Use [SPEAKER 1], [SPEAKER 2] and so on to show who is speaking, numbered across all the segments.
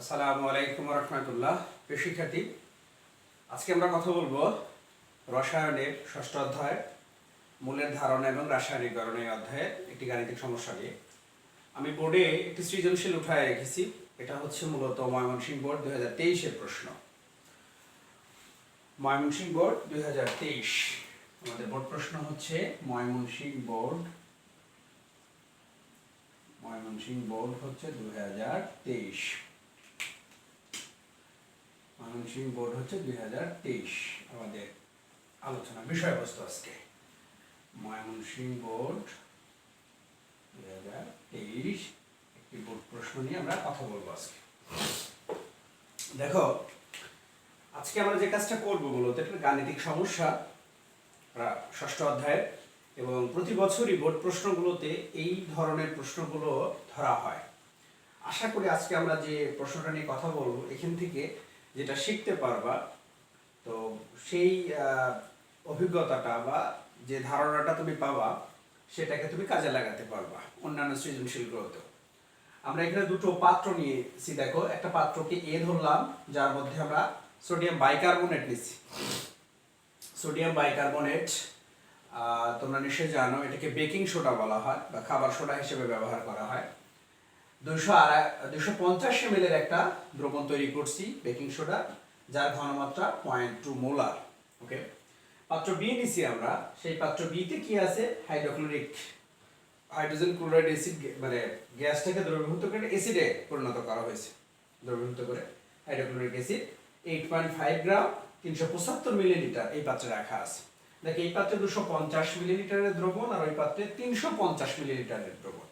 [SPEAKER 1] আসসালামু আলাইকুম রহমতুল্লাহ। শিক্ষার্থী, আজকে আমরা কথা বলব রসায়নের ষষ্ঠ অধ্যায়, মূলের ধারণা এবং রাসায়নিকরণ এই অধ্যায়ের একটি গাণিতিক সমস্যা নিয়ে। আমি বোর্ডে একটি সৃজনশীল উঠায় রেখেছি এটা হচ্ছে মূলত ময়মনসিংহ বোর্ড দুই হাজার তেইশের প্রশ্ন। ময়মনসিংহ বোর্ড দুই হাজার তেইশ, আমাদের বোর্ড প্রশ্ন হচ্ছে ময়মনসিংহ বোর্ড ময়মনসিংহ বোর্ড হচ্ছে দুই হাজার তেইশ। ময়মনসিংহ বোর্ড হচ্ছে দুই হাজার তেইশ। আমাদের আলোচনা বিষয়বস্তু আজকে। ময়মনসিংহ বোর্ড, দুই হাজার তেইশ, একটি বোর্ড প্রশ্ন নিয়ে আমরা কথা বলব আজকে। দেখো, আজকে আমরা যে কাজটা করব মূলত একটা গাণিতিক সমস্যা ষষ্ঠ অধ্যায়ের এবং প্রতি বছরই বোর্ড প্রশ্নগুলোতে এই ধরনের প্রশ্নগুলো ধরা হয়। আশা করি আজকে আমরা যে প্রশ্নটা নিয়ে কথা বলব, এখান থেকে যেটা শিখতে পারবা, তো সেই অভিজ্ঞতাটা বা যে ধারণাটা তুমি পাবা, সেটাকে তুমি কাজে লাগাতে পারবা অন্যান্য সৃজনশীলগুলোতেও আমরা এখানে দুটো পাত্র নিয়েছি, দেখো। একটা পাত্রকে এ ধরলাম, যার মধ্যে আমরা সোডিয়াম বাইকার্বনেট নিচ্ছি। সোডিয়াম বাইকার্বনেট তোমরা নিশ্চয়ই জানো, এটাকে বেকিং সোডা বলা হয় বা খাবার সোডা হিসেবে ব্যবহার করা হয়। দুশো আড়াই দুশো পঞ্চাশ এম একটা দ্রবণ তৈরি করছি বেকিং সোডা যার ঘনমাত্রা পয়েন্ট টু মোলার ওকে পাত্র বি নিছি আমরা, সেই পাত্র বিতে কি আছে? হাইড্রোক্লোরিক হাইড্রোজেন ক্লোরাইড অ্যাসিড মানে গ্যাসটাকে দ্রবীভূত করে অ্যাসিডে পরিণত করা হয়েছে, দ্রবীভূত করে hydrochloric acid eight point five gram তিনশো পঁচাত্তর মিলিলিটার এই পাত্রে রাখা আছে। দেখ, এই পাত্রে দুশো পঞ্চাশ মিলিলিটারের দ্রবণ আর ওই পাত্রে তিনশো পঞ্চাশ মিলিলিটারের দ্রবণ।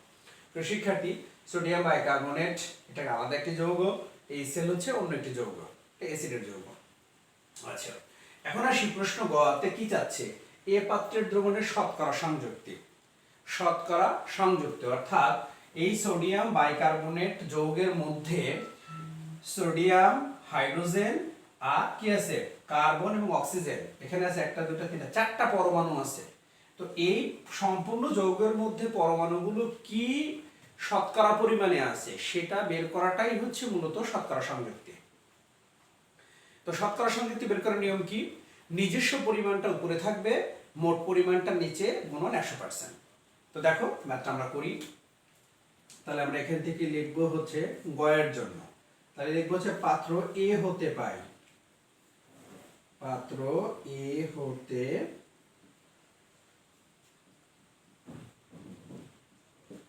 [SPEAKER 1] তো শিক্ষার্থী সোডিয়াম বাইকার্বনেট এটা আলাদা একটি যৌগ, এই সেল হচ্ছে অন্য একটি যৌগ অ্যাসিডের যৌগ। আচ্ছা এখন আসি প্রশ্ন গতে কি চাচ্ছে? এ পাত্রের দ্রবণের শতকরা সংযুক্তি। শতকরা সংযুক্তি, অর্থাৎ এই সোডিয়াম বাইকার্বনেট যৌগের মধ্যে সোডিয়াম, হাইড্রোজেন আর কি আছে? কার্বন এবং অক্সিজেন। এখানে আছে একটা, দুটো, তিনটা, চারটা পরমাণু আছে। তো এই সম্পূর্ণ যৌগের মধ্যে পরমাণুগুলো কি শতকরা পরিমাণে আছে, সেটা বের করাটাই হচ্ছে মূলত শতকরা সংযুক্তি। তো শতকরা সংযুক্তি বের করার নিয়ম কি? নিজস্ব পরিমাণটা উপরে থাকবে, মোট পরিমাণটা নিচে গুণন একশো পার্সেন্ট তো দেখো ম্যাথটা আমরা করি। তাহলে আমরা এখান থেকে লিখব হচ্ছে গয়ের জন্য। তাহলে লিখব হচ্ছে পাত্র এ হতে পাই। পাত্র এ হতে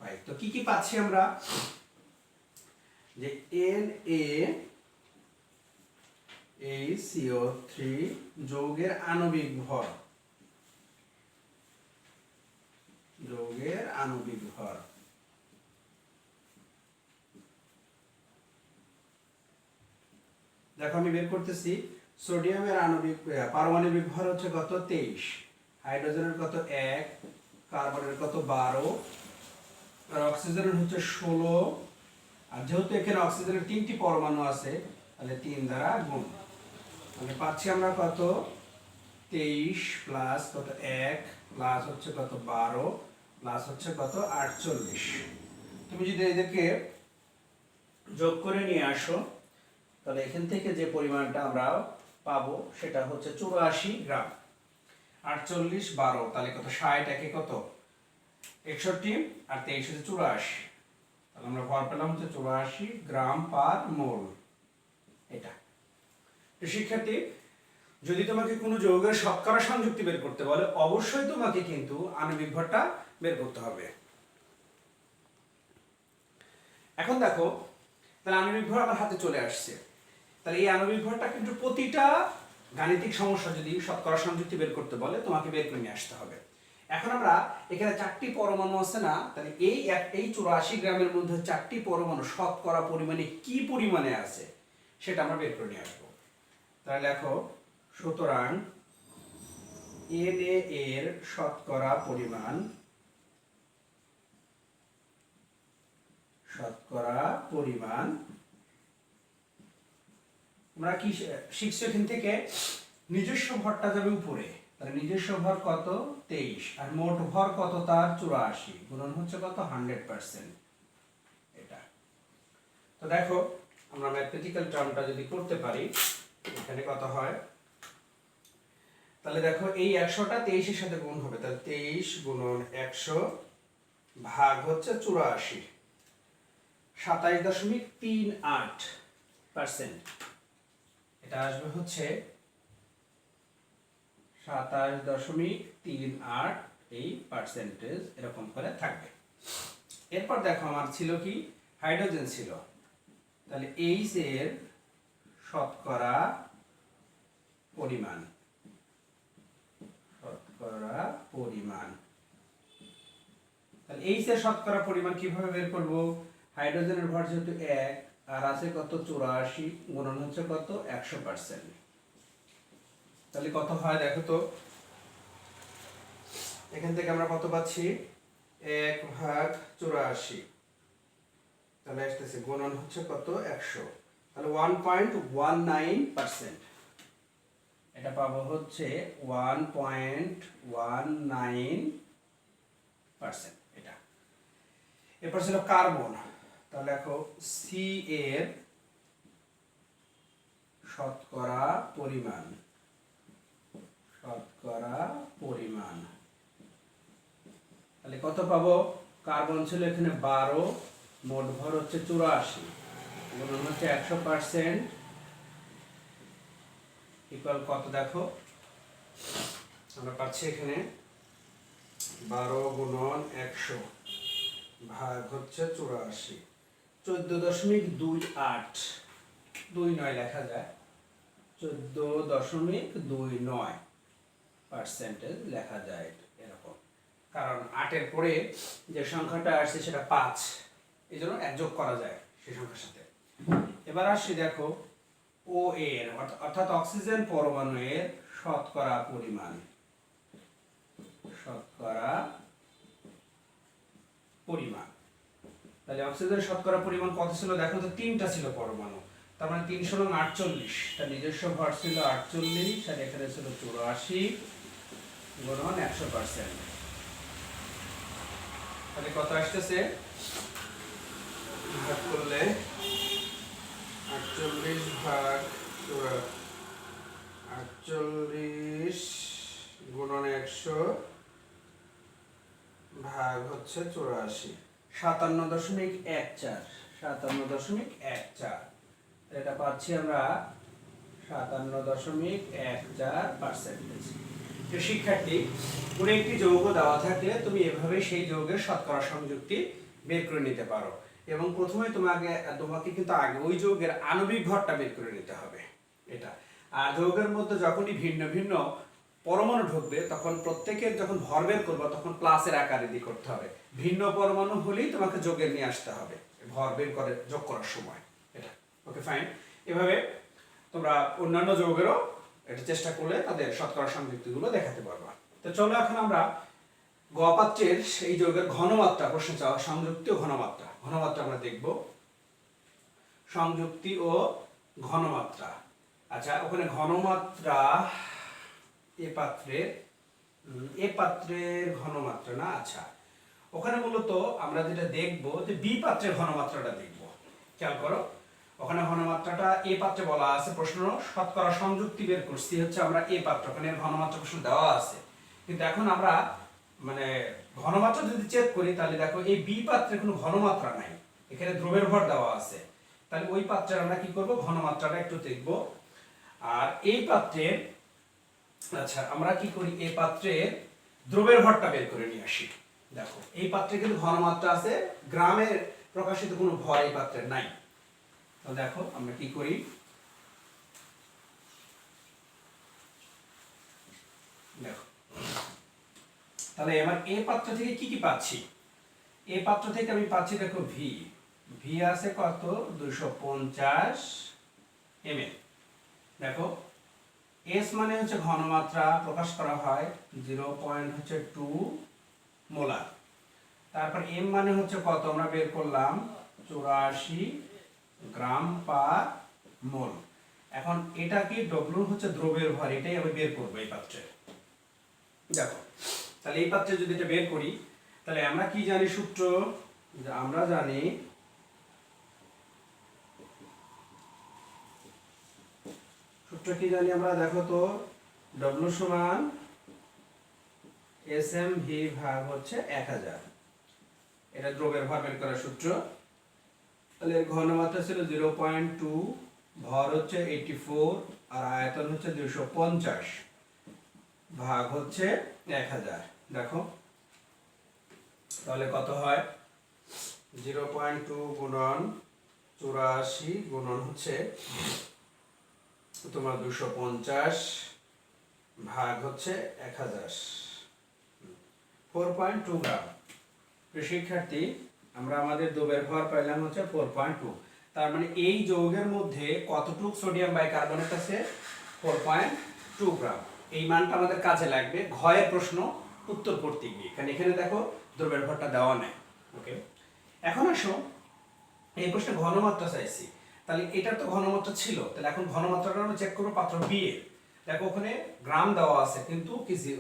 [SPEAKER 1] পাই তো কি কি পাচ্ছি আমরা? যে এন এ যৌগের আণবিক ভর। যৌগের আণবিক ভর। দেখো আমি বের করতেছি। সোডিয়ামের আণবিক পারমাণবিক ভর হচ্ছে কত? তেইশ। হাইড্রোজেনের কত? এক। কার্বনের কত? বারো। আর অক্সিজেনের হচ্ছে ষোলো। আর যেহেতু এখানে অক্সিজেনের তিনটি পরমাণু আছে, তাহলে তিন দ্বারা গুণ। মানে পাচ্ছি আমরা কত? তেইশ প্লাস কত? এক প্লাস হচ্ছে কত? বারো প্লাস হচ্ছে কত? আটচল্লিশ। তুমি যদি এদেরকে যোগ করে নিয়ে আসো, তাহলে এখান থেকে যে পরিমাণটা আমরা পাবো, সেটা হচ্ছে চুরাশি গ্রাম। আটচল্লিশ, বারো, তাহলে কত? ষাট, একে কত? একষট্টি আর তেইশ হচ্ছে চুরাশি। তাহলে আমরা ভর পেলাম হচ্ছে চুরাশি গ্রাম পার মোল। এটা। তো শিক্ষার্থী, যদি তোমাকে কোনো যৌগের শতকরা সংযুক্তি বের করতে বলে, অবশ্যই তোমাকে কিন্তু আণবিক ভরটা বের করতে হবে। এখন দেখো, তাহলে আণবিক ভর আমার হাতে চলে আসছে। তাহলে এই আণবিক ভরটা কিন্তু প্রতিটা গাণিতিক সমস্যা যদি শতকরা সংযুক্তি বের করতে বলে, তোমাকে বের করে নিয়ে আসতে হবে। এখন আমরা এখানে চারটি পরমাণু আছে না, তাহলে এই এই চুরাশি গ্রামের মধ্যে চারটি পরমাণু শতকরা পরিমাণে কি পরিমাণে আছে সেটা আমরা বের করে নিয়ে আসব। তাহলে দেখো সুতরাং এন এর শতকরা পরিমাণ শতকরা পরিমাণ আমরা কি শিখছি এখান থেকে? নিজস্ব ভরটা যাবে উপরে। নিজস্ব ভর কত? তেইশ। আর মোট ভর কত? তার চুরাশি। গুণন হচ্ছে কত? Hundred percent. এটা। তো দেখো, আমরা ম্যাথমেটিক্যাল টার্মটা যদি করতে পারি, এখানে কত হয়? তাহলে দেখো, এই একশোটা তেইশের সাথে গুণ হবে। তাহলে তেইশ গুণন একশো ভাগ হচ্ছে চুরাশি। সাতাইশ দশমিক তিন আট পার্সেন্ট। এটা আসবে হচ্ছে সাতাশ দশমিক তিন আট এই পার্সেন্টেজ এরকম করে থাকবে। এরপর দেখো আমার ছিল কি? হাইড্রোজেন ছিল। তাহলে এইচ এর শতকরা পরিমাণ। শতকরা পরিমাণ। তাহলে এইচ এর শতকরা পরিমাণ কীভাবে বের করব? হাইড্রোজেনের ভর যেহেতু এক, আর আছে কত? চুরাশি, গুণন হচ্ছে কত? একশো পার্সেন্ট তাহলে কত হয়, দেখো তো। এখান থেকে আমরা কত পাচ্ছি? এক ভাগ চুরাশি। তাহলে আসতেছে, গুণন হচ্ছে কত? একশো। তাহলে one point one nine percent এটা পাবো হচ্ছে one point one nine percent এটা। এরপর ছিল কার্বন। তাহলে দেখো সি এর শতকরা পরিমাণ। শতকরা পরিমাণ। তাহলে কত পাবো? কার্বন ছিল এখানে বারো, মোট ভর হচ্ছে চুরাশি। গুণন হচ্ছে একশো পার্সেন্ট। ইকুয়াল কত দেখো? আমরা পাচ্ছি এখানে বারো গুণন একশো, ভাগ হচ্ছে চুরাশি। চোদ্দ দশমিক দুই আট। দুই নয় লেখা যায়। চোদ্দ দশমিক দুই নয়। পার্সেন্টেজ লেখা যায় এরকম। কারণ আটের পরে যে সংখ্যাটা আসছে সেটা পাঁচ এই জন্য এক যোগ করা যায় সেই সংখ্যার সাথে। এবার আসছি দেখো, ও এর অর্থাৎ অক্সিজেন পরমাণু এর শতকরা পরিমাণ। শতকরা পরিমাণ। তাহলে অক্সিজেন শতকরা পরিমাণ কত ছিল? দেখো তো তিনটা ছিল পরমাণু। তার মানে তিনশো আটচল্লিশ, তার নিজস্ব ভর ছিল আটচল্লিশ, আর এখানে ছিল চুরাশি। গুণন একশো পার্সেন্ট তাহলে কত আসতেছে। ভাগ করলে আটচল্লিশ ভাগ আটচল্লিশ গুণন একশো ভাগ হচ্ছে চুরাশি। সাতান্ন দশমিক এক চার। সাতান্ন দশমিক এক চার। এটা পাচ্ছি আমরা সাতান্ন দশমিক এক চার পার্সেন্টেজ তো শিক্ষার্থী, কোনো একটি যৌগ দেওয়া থাকলে তুমি এভাবে সেই যৌগের শতকরা সংযুক্তি বের করে নিতে পারো। এবং প্রথমে তোমাকে তোমাকে কিন্তু আগে ওই যৌগের আণবিক ভরটা বের করে নিতে হবে, এটা। আর যৌগের মধ্যে যখনই ভিন্ন ভিন্ন পরমাণু ঢুকবে, তখন প্রত্যেকের যখন ভর বের করব, তখন প্লাসের আকারে দিয়ে করতে হবে। ভিন্ন পরমাণু হলেই তোমাকে যোগের নিয়ে আসতে হবে, ভর বের করে, যোগ করার সময়, এটা। ওকে ফাইন এভাবে তোমরা অন্যান্য যৌগেরও এটা চেষ্টা করলে তাদের শতকরা সংযুক্তিগুলো দেখাতে পারবা। তো চলো এখন আমরা গপাত্রের এই যৌগের ঘনমাত্রা, প্রশ্ন চাওয়া, সংযুক্তি ও ঘনমাত্রা। ঘনমাত্রা আমরা দেখব। সংযুক্তি ও ঘনমাত্রা। আচ্ছা ওখানে ঘনমাত্রা এ পাত্রের এ পাত্রের ঘনমাত্রা না? আচ্ছা ওখানে মূলত আমরা যেটা দেখব যে বি পাত্রের ঘনমাত্রাটা দেখব। খেয়াল করো। ওখানে ঘনমাত্রাটা এ পাত্রে বলা আছে। প্রশ্ন, শতকরা সংযুক্তি বের করছি, হচ্ছে আমরা এ পাত্র, ওখানে ঘনমাত্রা প্রশ্ন দেওয়া আছে। কিন্তু এখন আমরা মানে ঘনমাত্রা যদি চেক করি, তাহলে দেখো এই বি পাত্রে কোনো ঘনমাত্রা নাই। এখানে দ্রবের ভর দেওয়া আছে। তাহলে ওই পাত্রে আমরা কি করব? ঘনমাত্রাটা একটু দেখব। আর এই পাত্রের আচ্ছা আমরা কি করি? এই পাত্রে দ্রবের ভরটা বের করে নিয়ে আসি। দেখো, এই পাত্রে কিন্তু ঘনমাত্রা আছে গ্রামের প্রকাশিত কোনো ভর এই পাত্রের নাই। তো দেখো আমরা কি করি? দেখো। তাহলে এবার এই পাত্র থেকে কি কি পাচ্ছি? এই পাত্র থেকে আমি পাচ্ছি দেখো ভি ভি আছে কত? দুশো পঞ্চাশ এমএল। দেখো এস মানে হচ্ছে ঘনমাত্রা প্রকাশ করা হয়, জিরো পয়েন্ট হচ্ছে টু মোলার। তারপর এম মানে হচ্ছে কত? আমরা বের করলাম চুরাশি গ্রাম পার মোল। এখন এটা কি ডব্লু হচ্ছে দ্রব্যের ভর? এটাই আমি বের করব এই পাত্রে। দেখো, তাহলে এই পাত্রে যদি এটা বের করি, তাহলে আমরা কি জানি সূত্র? আমরা জানি সূত্র কি জানি আমরা? দেখো তো ডব্লু সমান এস এম ভি ভাগ হচ্ছে এক হাজার। এটা দ্রব্যের ভর বের করার সূত্র। তাহলে ঘনমাত্রা ছিল জিরো পয়েন্ট টু, ভর হচ্ছে এইটি ফোর আর আয়তন হচ্ছে দুশো পঞ্চাশ। ভাগ হচ্ছে এক হাজার। দেখো। তাহলে কত হয়? জিরো পয়েন্ট টু গুণন চুরাশি গুণন হচ্ছে তোমার দুশো পঞ্চাশ ভাগ হচ্ছে এক হাজার। ফোর পয়েন্ট টু গ্রাম শিক্ষার্থী আমরা আমাদের দ্রব্যের ভর পাইলাম হচ্ছে ফোর পয়েন্ট টু তার মানে এই যৌগের মধ্যে কতটুক সোডিয়াম বাইকার্বনেট আছে? ফোর পয়েন্ট টু গ্রাম এই মানটা আমাদের কাজে লাগবে। ঘয়ের প্রশ্ন, উত্তর করতে গিয়ে। কারণ এখানে দেখো দ্রব্যের ভরটা দেওয়া নেই। ওকে এখন আসো, এই প্রশ্নে ঘনমাত্রা চাইছি। তাহলে এটার তো ঘনমাত্রা ছিল। তাহলে এখন ঘনমাত্রাটা আমরা চেক করব পাত্র বি এর। দেখো ওখানে গ্রাম দেওয়া আছে, কিন্তু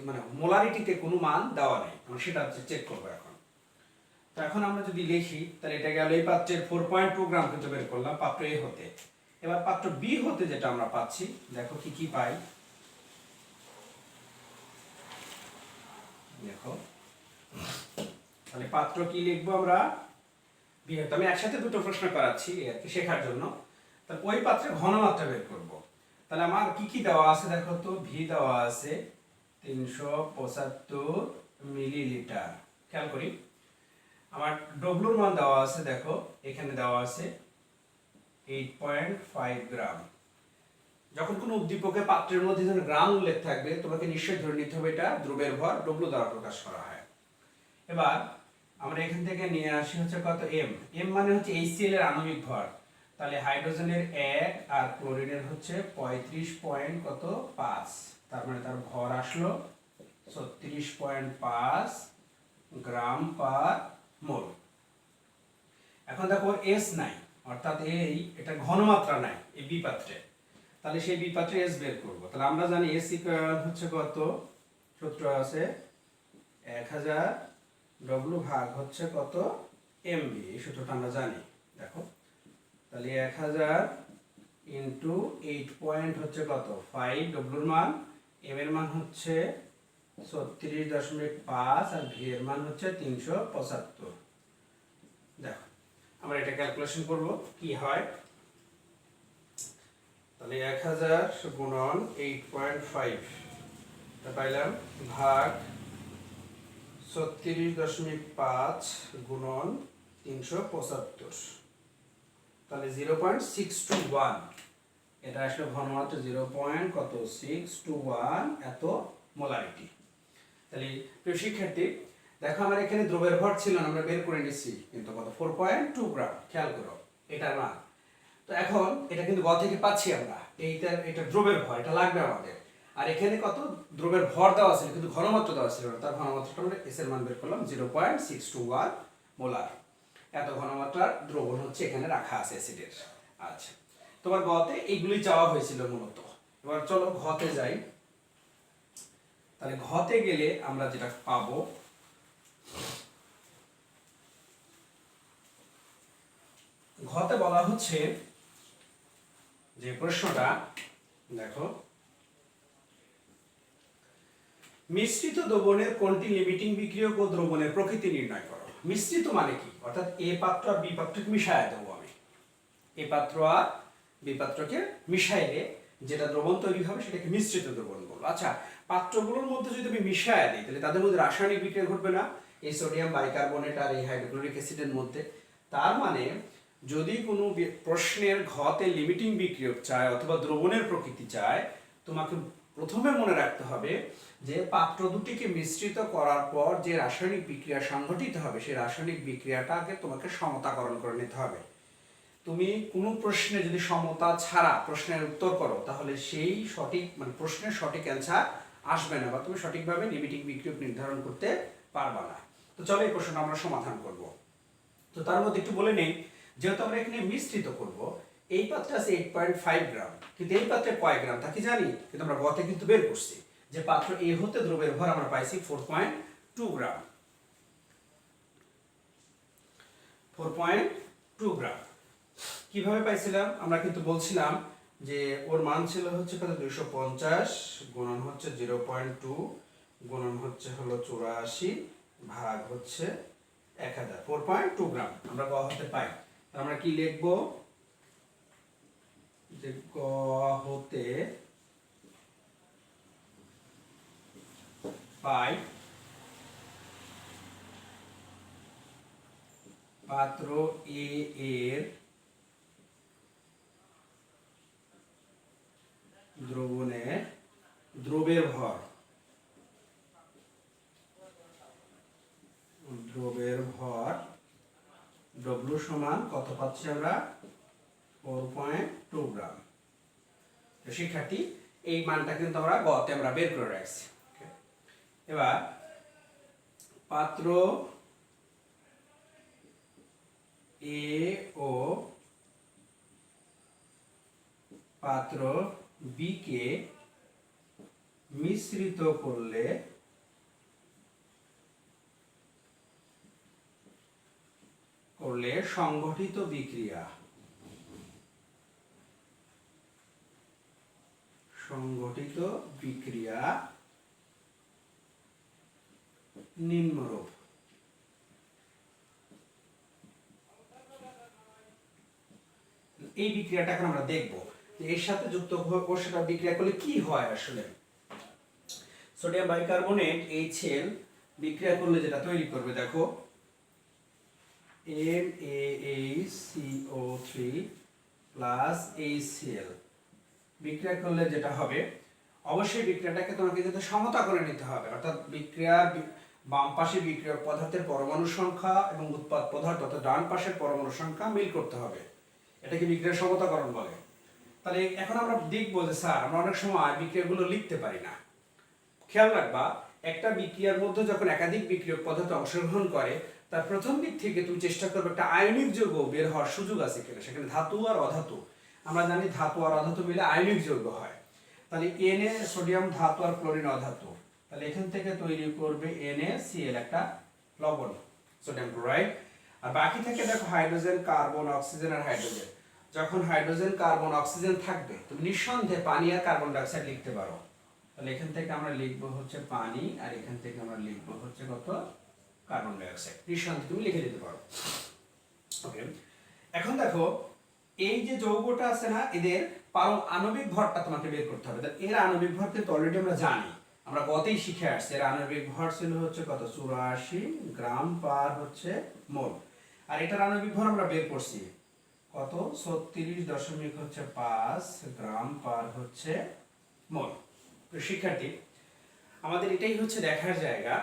[SPEAKER 1] মানে মোলারিটিতে কোনো মান দেওয়া নেই। সেটা চেক করব এখন। তো এখন আমরা যদি লিখি, তাহলে এটা গেল এই পাত্রের ফোর পয়েন্ট টু গ্রাম কিন্তু বের করলাম, পাত্র এ হতে। এবার পাত্র বি হতে যেটা আমরা পাচ্ছি, দেখো কি কি পাই। দেখো। তাহলে পাত্র কি লিখব আমরা? বি হতে। আমি একসাথে দুটো প্রশ্ন করাচ্ছি শেখার জন্য। তাহলে ওই পাত্রে ঘনমাত্রা বের করব। তাহলে আমার কি কি দেওয়া আছে দেখো তো? ভি দেওয়া আছে তিনশো পঁচাত্তর মিলিলিটার। খেয়াল করি। আমার ডব্লুর মান দেওয়া আছে, দেখো, এখানে দেওয়া আছে এইট পয়েন্ট ফাইভ গ্রাম যখন কোনো উদ্দীপকে পাত্রের মধ্যে যখন গ্রাম উল্লেখ থাকবে, তোমাকে নিশ্চয়ই ধরে নিতে হবে এটা দ্রব্যের ভর ডব্লু দ্বারা প্রকাশ করা হয়। এবার আমরা এখান থেকে নিয়ে আসি হচ্ছে কত? এম এম মানে হচ্ছে এইচসিএল এর আণবিক ভর। তাহলে হাইড্রোজেনের এক আর ক্লোরিনের হচ্ছে পঁয়ত্রিশ পয়েন্ট কত? পাঁচ। তার মানে তার ভর আসলো ছত্রিশ পয়েন্ট পাঁচ গ্রাম পার মোল। এখন দেখো এস নাই, অর্থাৎ এই এটা ঘনমাত্রা নাই, এই বি পাত্রে তাহলে সেই বি পাত্রে এস বের করব। তাহলে আমরা জানি এস ইকুয়াল হচ্ছে কত? সূত্র আছে এক হাজার ডব্লু ভাগ হচ্ছে কত? এমবি এই সূত্রটা আমরা জানি। দেখো, তাহলে এক হাজার ইন্টু এইট পয়েন্ট হচ্ছে কত? ফাইভ ডব্লুর মান এম এর মান হচ্ছে ছত্রিশ দশমিক পাঁচ আর মান হচ্ছে তিনশো পঁচাত্তর। দেখো, আমরা এটা ক্যালকুলেশন করব, কি হয়? তাহলে এক হাজার গুণন এইট পাইলাম ভাগ ছত্রিশ দশমিক পাঁচ গুণন তিনশো পঁচাত্তর। তাহলে zero point six two one এটা আসলে ঘনমাত্রা জিরো পয়েন্ট কত? সিক্স টু ওয়ান এত মোলারিটি তাহলে প্রিয় শিক্ষার্থী, দেখো আমার এখানে দ্রবের ভর ছিল না, আমরা বের করে নিচ্ছি কিন্তু কত? ফোর পয়েন্ট টু গ্রাম খেয়াল করো এটার মান তো এখন এটা কিন্তু গ থেকে পাচ্ছি আমরা, এইটা, এটা দ্রব্যের ভর, এটা লাগবে আমাদের। আর এখানে কত? দ্রব্যের ভর দেওয়া ছিল, কিন্তু ঘনমাত্রা দেওয়া ছিল না, তার ঘনমাত্রাটা আমরা এস এর মান বের করলাম zero point six two one molar এত ঘনমাত্রার দ্রবণ হচ্ছে এখানে রাখা আছে অ্যাসিডের আচ্ছা তোমার গতে এইগুলি চাওয়া হয়েছিল মূলত। এবার চলো ঘতে যাই। তাহলে ঘতে গেলে আমরা যেটা পাবো, ঘতে বলা হচ্ছে যে প্রশ্নটা, দেখো, মিশ্রিত দ্রবণের কোনটি লিমিটিং বিক্রিয়ক ও দ্রবণের প্রকৃতি নির্ণয় করো। মিশ্রিত মানে কি? অর্থাৎ এ পাত্র আর বি পাত্রকে মিশায় দেবো আমি। এ পাত্র আর বি পাত্রকে মিশাইলে যেটা দ্রবণ তৈরি হবে সেটাকে মিশ্রিত দ্রবণ আচ্ছা পাত্রগুলোর মধ্যে যদি আমি মিশায় দিই, তাহলে তাদের মধ্যে রাসায়নিক বিক্রিয়া ঘটবে না? এই সোডিয়াম বাইকার্বনেট আর এই হাইড্রোক্লোরিক অ্যাসিডের মধ্যে। তার মানে যদি কোনো প্রশ্নের ঘতে লিমিটিং বিক্রিয়ক চায় অথবা দ্রবণের প্রকৃতি চায়, তোমাকে প্রথমে মনে রাখতে হবে যে পাত্র দুটিকে মিশ্রিত করার পর যে রাসায়নিক বিক্রিয়া সংঘটিত হবে, সেই রাসায়নিক বিক্রিয়াটাকে তোমাকে সমতাকরণ করে নিতে হবে। তুমি কোনো প্রশ্নে যদি সমতা ছাড়া প্রশ্নের উত্তর করো, তাহলে সেই সঠিক মানে প্রশ্নের সঠিক অ্যান্সার আসবে না বা তুমি সঠিকভাবে লিমিটিং বিক্রিয়ক নির্ধারণ করতে পারবা না। তো চলো এই প্রশ্নটা আমরা সমাধান করব। তো তার মধ্যে একটু বলে নেই, যেহেতু আমরা এখানে মিশ্রিত করব, এই পাত্রে আছে এইট পয়েন্ট ফাইভ গ্রাম, কিন্তু এই পাত্রে কয় গ্রাম তা কি জানি? কিন্তু আমরা গতে কিন্তু বের করছি যে পাত্র এ হতে দ্রবের ভর আমরা পাইছি four point two gram. Four point two gram. কীভাবে পাইছিলাম? আমরা কিন্তু বলছিলাম যে ওর মান ছিল হচ্ছে কত? দুইশো পঞ্চাশ গুণন হচ্ছে জিরো পয়েন্ট টু গুণন হচ্ছে হলো চুরাশি ভাগ হচ্ছে এক হাজার, ফোর পয়েন্ট টু গ্রাম আমরা গ হতে পাই। আমরা কি লিখব? যে গ হতে পাই পাত্র এ এর দ্রবণে দ্রবের ভর। দ্রবের ভর ডব্লু সমান কত পাচ্ছি আমরা? Four point two gram. তো শিক্ষার্থী, এই মানটা কিন্তু আমরা গতে আমরা বের করে রাখছি। এবার পাত্র এ ও পাত্র বি কে মিশ্রিত করলে করলে সংগঠিত বিক্রিয়া। সংগঠিত বিক্রিয়া নিম্নরূপ। এই বিক্রিয়াটা এখন আমরা দেখব। এর সাথে যুক্ত ওর বিক্রিয়া করলে কি হয় আসলে? সোডিয়াম বাইকার্বনেট এইচএল বিক্রিয়া করলে যেটা তৈরি করবে, দেখো। M A H CO three plus HCl বিক্রিয়া করলে যেটা হবে, অবশ্যই বিক্রিয়াটাকে তোমাকে কিন্তু সমতা করে নিতে হবে। অর্থাৎ বিক্রিয়া বাম পাশে বিক্রিয়ক পদার্থের পরমাণু সংখ্যা এবং উৎপাদ পদার্থ, অর্থাৎ ডান পাশের পরমাণু সংখ্যা মিল করতে হবে। এটাকে বিক্রিয়ার সমতাকরণ বলে। তাহলে এখন আমরা দেখব যে, স্যার, আমরা অনেক সময় বিক্রিয়াগুলো লিখতে পারি না। খেয়াল রাখবা, একটা বিক্রিয়ার মধ্যে যখন একাধিক বিক্রিয়ক পদার্থ অংশগ্রহণ করে, তার প্রথম দিক থেকে তুমি চেষ্টা করবে একটা আয়নিক যৌগ বের হওয়ার সুযোগ আছে কিনা, সেখানে ধাতু আর অধাতু। আমরা জানি ধাতু আর অধাতু মিলে আয়নিক যৌগ হয়। তাহলে এনে সোডিয়াম, ধাতু আর ক্লোরিন অধাতু। তাহলে এখান থেকে তৈরি করবে এনএ সিএল একটা লবণ, সোডিয়াম ক্লোরাইড। আর বাকি থেকে দেখো হাইড্রোজেন, কার্বন, অক্সিজেন আর হাইড্রোজেন। যখন হাইড্রোজেন, কার্বন, অক্সিজেন থাকবে, তুমি নিঃসন্দেহে পানি আর কার্বন ডাইঅক্সাইড লিখতে পারো। তাহলে এখান থেকে আমরা লিখব হচ্ছে পানি, আর এখান থেকে আমরা লিখব হচ্ছে কত? Carbon dioxide. নিঃসন্দেহে তুমি লিখে দিতে পারো। ওকে। এখন দেখো, এই যে যৌগটা আছে না, এদের পারম আণবিক ভরটা তোমাকে বের করতে হবে। এর আণবিক ভর কিন্তু অলরেডি আমরা জানি। আমরা কতই শিখে আসছি। এর আণবিক ভর ছিল হচ্ছে কত? চুরাশি গ্রাম পার হচ্ছে মোল। আর এটার আণবিক ভর আমরা বের করছি। কত? ছত্রিশ দশমিক হচ্ছে পাঁচ গ্রাম পার হচ্ছে মোল শিক্ষার্থী, আমাদের এটাই হচ্ছে দেখার জায়গা।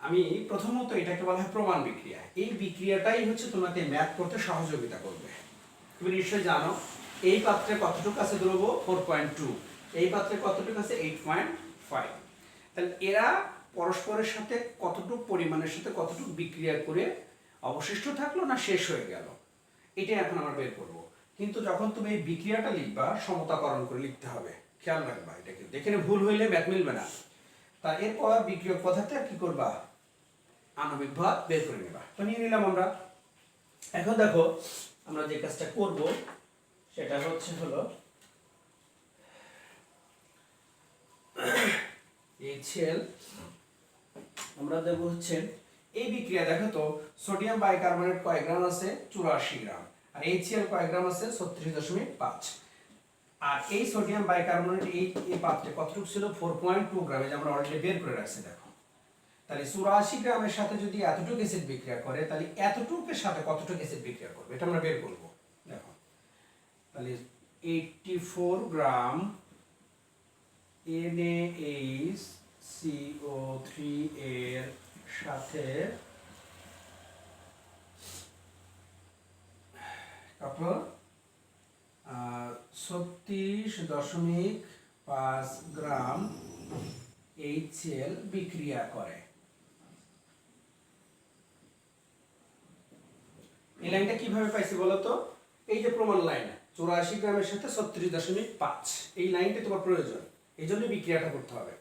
[SPEAKER 1] আমি প্রথমত এটাকে বলা হয় প্রমাণ বিক্রিয়া। এই বিক্রিয়াটাই হচ্ছে তোমাকে ম্যাথ করতে সহযোগিতা করবে। তুমি নিশ্চয়ই জানো, এই পাত্রে কতটুকু আছে দ্রব ফোর পয়েন্ট টু। এই পাত্রে কতটুকু আছে? Eight point five. তাহলে এরা পরস্পরের সাথে কতটুকু পরিমাণের সাথে কতটুকু বিক্রিয়া করে অবশিষ্ট থাকল না শেষ হয়ে গেল? এটাই এখন আমরা বের করব। কিন্তু যখন তুমি এই বিক্রিয়াটা লিখবা, সমতাকরণ করে লিখতে হবে। খেয়াল রাখবা এটা কিন্তু এখানে ভুল হইলে ম্যাথ মিলবে না। তা এরপর বিক্রিয়ক পদার্থে কি করবা? আণবিক ভাত বের করে নেবা। তো নিয়ে নিলাম আমরা। এখন দেখো, আমরা যে কাজটা করব, সেটা হচ্ছে হলো এইচএল আমরা দেব হচ্ছে এই বিক্রিয়া, দেখো তো, সোডিয়াম বাইকার্বনেট কয় গ্রাম আছে? চুরাশি গ্রাম। আর এইচএল কয় গ্রাম আছে? ছত্রিশ দশমিক পাঁচ। আর এই সোডিয়াম বাইকার্বনেট এই এই পাত্রে কতটুকু ছিল? ফোর পয়েন্ট টু গ্রামে। আমরা অলরেডি বের করে রাখছি, দেখো। তাহলে চুরাশি গ্রামের সাথে যদি এতটুকু অ্যাসিড বিক্রিয়া করে, তাহলে এতটুকুর সাথে কতটুকু অ্যাসিড বিক্রিয়া করবে? এটা আমরা বের করব। দেখো। তাহলে এইটটি ফোর গ্রাম NaH CO3 এর সাথে তারপর ছত্রিশ দশমিক পাঁচ গ্রাম এইচএল বিক্রিয়া করে। এই লাইনটা কীভাবে পাইছি বলতো? এই যে প্রমাণ লাইন, চৌরাশি গ্রামের সাথে ছত্রিশ দশমিক পাঁচ। এই লাইনটা তোমার প্রয়োজন, এই জন্য বিক্রিয়াটা করতে হবে।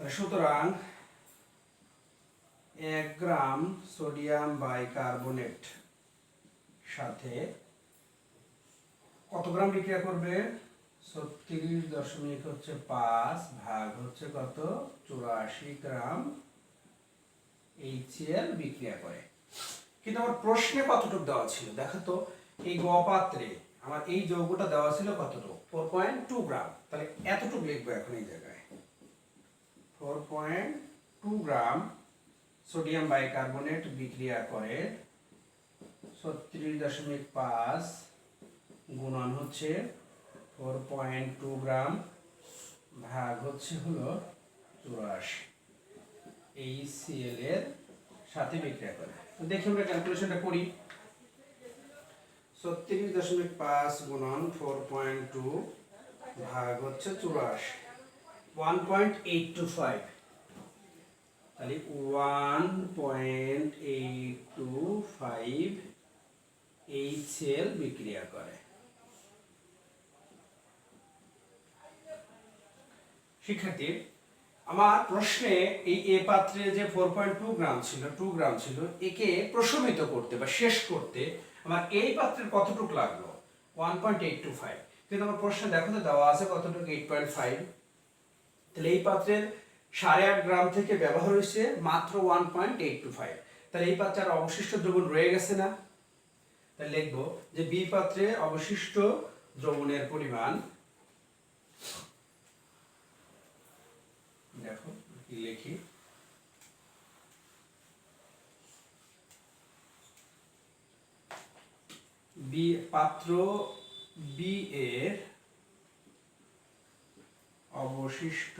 [SPEAKER 1] সুতরাং এক গ্রাম সোডিয়াম বাইকার্বনেট সাথে কত গ্রাম বিক্রিয়া করবে? ছত্রিশ দশমিক হচ্ছে পাঁচ ভাগ হচ্ছে কত? চুরাশি গ্রাম এইচএল বিক্রিয়া করে। কিন্তু আমার প্রশ্নে কতটুকু দেওয়া ছিল? দেখো তো, এই গ পাত্রে আমার এই যৌগটা দেওয়া ছিল কতটুকু? Four point two gram. তাহলে এতটুকু লিখব এখন এই জায়গায়। Four point two gram sodium bicarbonate বিক্রিয়া করে ছত্রিশ দশমিক পাঁচ গুণন হচ্ছে ফোর পয়েন্ট টু গ্রাম ভাগ হচ্ছে হলো চুরাশি। এই সিএল এর সাথে বিক্রিয়া করে। তো দেখি আমরা ক্যালকুলেশনটা করি। ছত্রিশ দশমিক পাঁচ গুণন ফোর পয়েন্ট টু ভাগ হচ্ছে চুরাশি। One point eight two five তাহলে one point eight two five এই সেল বিক্রিয়া করে। শিক্ষার্থী, আমার প্রশ্নে এই এ পাত্রে যে ফোর পয়েন্ট টু গ্রাম ছিল টু গ্রাম ছিল, একে প্রশমিত করতে বা শেষ করতে আমার এই পাত্রের কতটুকু লাগল? One point eight two five কিন্তু আমার প্রশ্নে দেখো তো দেওয়া আছে কতটুকু এইট পয়েন্ট ফাইভ তাহলে এই পাত্রের সাড়ে আট গ্রাম থেকে ব্যবহার হয়েছে মাত্র one point eight two five তাহলে এই পাত্রে আর অবশিষ্ট দ্রবণ রয়ে গেছে না? তাহলে লিখব যে বি পাত্রে অবশিষ্ট দ্রবণের পরিমাণ, দেখো লিখি। বি পাত্র বি এর অবশিষ্ট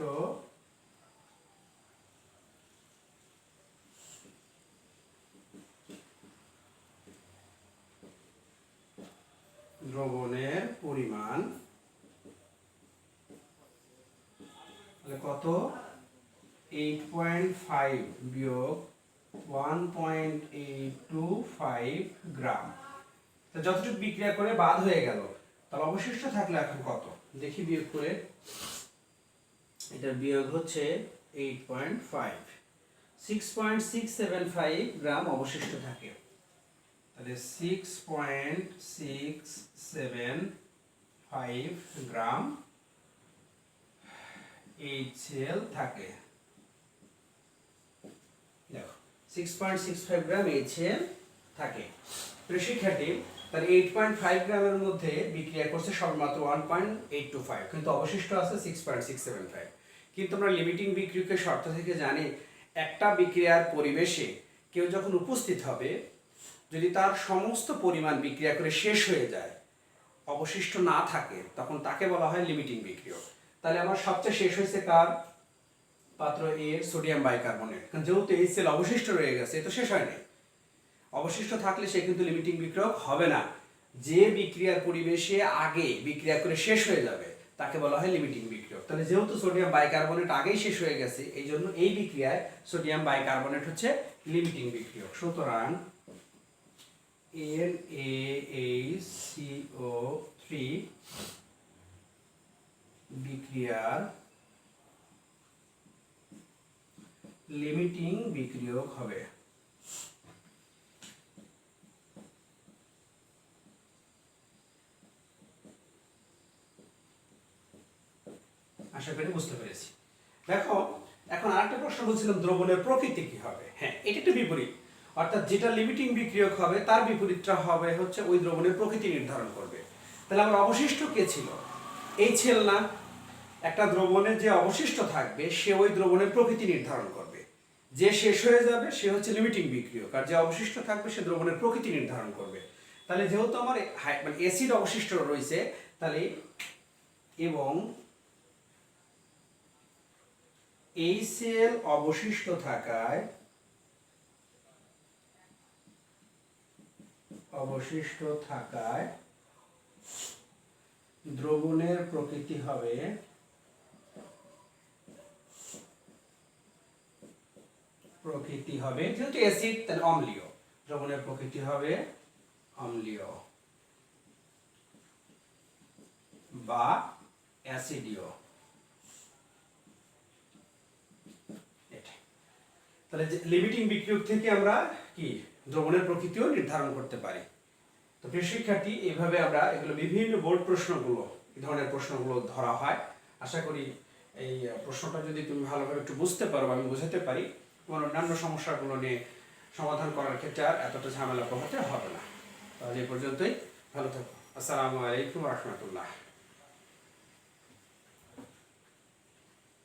[SPEAKER 1] দ্রবণের পরিমাণ। কত? এইট পয়েন্ট ফাইভ বিয়োগ one point eight two five gram. তা যতটুকু বিক্রিয়া করে বাদ হয়ে গেল, তাহলে অবশিষ্ট থাকলে এখন কত? দেখি বিয়োগ করে। এটার বিয়োগ হচ্ছে eight point five six point six seven five gram অবশিষ্ট থাকে। তাহলে six point six seven five gram HL থাকে। Six point six five gram HL থাকে। প্রিয় শিক্ষার্থী, তাহলে এইট পয়েন্ট ফাইভ গ্রামের মধ্যে বিক্রিয়া করছে সবেমাত্র one point eight two five কিন্তু অবশিষ্ট আছে six point six seven five কিন্তু আমরা লিমিটিং বিক্রিয়কের শর্ত থেকে জানি, একটা বিক্রিয়ার পরিবেশে কেউ যখন উপস্থিত হবে যদি তার সমস্ত পরিমাণ বিক্রিয়া করে শেষ হয়ে যায়, অবশিষ্ট না থাকে, তখন তাকে বলা হয় লিমিটিং বিক্রিয়ক তাহলে আমার সবচেয়ে শেষ হয়েছে কার? পাত্র এ সোডিয়াম বাইকার্বনেট কারণ যেহেতু এই সেল অবশিষ্ট রয়ে গেছে তো শেষ হয়নি। অবশিষ্ট থাকলে সে কিন্তু লিমিটিং বিক্রিয়ক হবে না। যে বিক্রিয়ার পরিবেশে আগে বিক্রিয়া করে শেষ হয়ে যাবে, তাকে বলা হয় লিমিটিং বিক্রিয়ক। তাহলে যেহেতু সোডিয়াম বাইকার্বনেট আগেই শেষ হয়ে গেছে, এই জন্য এই বিক্রিয়ায় সোডিয়াম বাইকার্বনেট হচ্ছে লিমিটিং বিক্রিয়ক। সুতরাং N A H CO three বিক্রিয়ার লিমিটিং বিক্রিয়ক হবে। আশা করি বুঝতে পেরেছি। দেখো, এখন আরেকটা প্রশ্ন বলছিলাম, দ্রবণের প্রকৃতি কি হবে? হ্যাঁ এটা একটা বিপরীত। অর্থাৎ যেটা লিমিটিং বিক্রিয়ক হবে, তার বিপরীতটা হবে হচ্ছে ওই দ্রবণের প্রকৃতি নির্ধারণ করবে। তাহলে আমার অবশিষ্ট কে ছিল? এই ছিল না। একটা দ্রবণের যে অবশিষ্ট থাকবে, সে ওই দ্রবণের প্রকৃতি নির্ধারণ করবে। যে শেষ হয়ে যাবে, সে হচ্ছে লিমিটিং বিক্রিয়ক। আর যে অবশিষ্ট থাকবে, সে দ্রবণের প্রকৃতি নির্ধারণ করবে। তাহলে যেহেতু আমার মানে অ্যাসিড অবশিষ্ট রয়েছে, তাহলে এবং এই সেল অবশিষ্ট থাকায় অবশিষ্ট থাকায় দ্রবণের প্রকৃতি হবে প্রকৃতি হবে যেহেতু অ্যাসিড, তাহলে অম্লীয়। দ্রবণের প্রকৃতি হবে অম্লীয় বা অ্যাসিডীয়। তাহলে লিমিটিং বিক্রিয়ক থেকে আমরা কি? দ্রবণের প্রকৃতিও নির্ধারণ করতে পারি। তো প্রিয় শিক্ষার্থী, এইভাবে আমরা এগুলো বিভিন্ন বোর্ড প্রশ্নগুলো, এই ধরনের প্রশ্নগুলো ধরা হয়। আশা করি এই প্রশ্নটা যদি তুমি ভালোভাবে একটু বুঝতে পারো আমি বোঝাতে পারি, তোমার অন্যান্য সমস্যাগুলো নিয়ে সমাধান করার ক্ষেত্রে আর এতটা ঝামেলা পোহাতে হবে না। তাহলে এ পর্যন্তই, ভালো থাকো। আসসালামু আলাইকুম রহমতুল্লাহ।